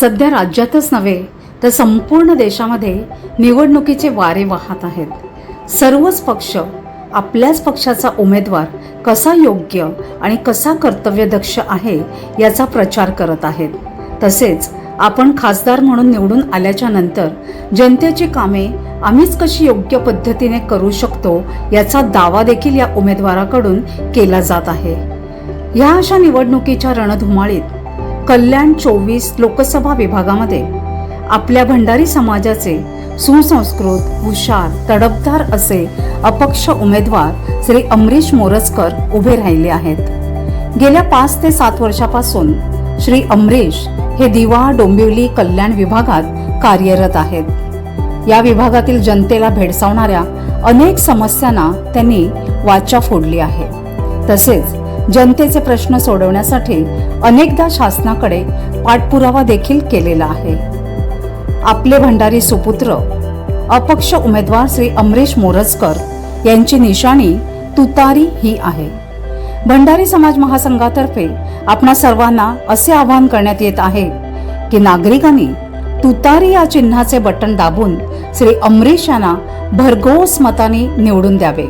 सध्या राज्यातच नव्हे तर संपूर्ण देशामध्ये निवडणुकीचे वारे वाहत आहेत. सर्वच पक्ष आपल्याच पक्षाचा उमेदवार कसा योग्य आणि कसा कर्तव्यदक्ष आहे याचा प्रचार करत आहेत. तसेच आपण खासदार म्हणून निवडून आल्याच्यानंतर जनतेची कामे आम्हीच कशी योग्य पद्धतीने करू शकतो याचा दावा देखील या उमेदवाराकडून केला जात आहे. ह्या अशा निवडणुकीच्या रणधुमाळीत कल्याण चोवीस लोकसभा विभागामध्ये आपल्या भंडारी समाजाचे सुसंस्कृत हुशार तडफदार असे अपक्ष उमेदवार श्री अमरीश मोरजकर उभे राहिले आहेत. गेल्या पाच ते सात वर्षापासून श्री अमरीश हे दिवा डोंबिवली कल्याण विभागात कार्यरत आहेत. या विभागातील जनतेला भेडसावणाऱ्या अनेक समस्यांना त्यांनी वाचा फोडली आहे. तसेच जनतेचे प्रश्न सोडवण्यासाठी अनेकदा शासनाकडे पाठपुरावा देखील केलेला आहे. आपले भंडारी सुपुत्र अपक्ष उमेदवार श्री अमरीश मोरजकर यांची निशाणी तुतारी ही आहे. भंडारी समाज महासंघातर्फे आपणा सर्वांना असे आवाहन करण्यात येत आहे की नागरिकांनी तुतारी या चिन्हाचे बटन दाबून श्री अमरीश यांना भरघोस मताने निवडून द्यावे.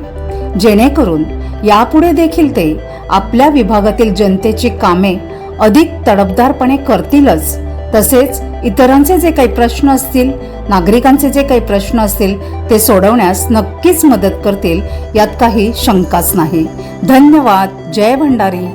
जेणेकरून यापुढे देखील ते आपल्या विभागातील जनतेची कामे अधिक तडफदारपणे करतीलच. तसेच इतरांचे जे काही प्रश्न असतील नागरिकांचे जे काही प्रश्न असतील ते सोडवण्यास नक्कीच मदत करतील यात काही शंकाच नाही. धन्यवाद. जय भंडारी.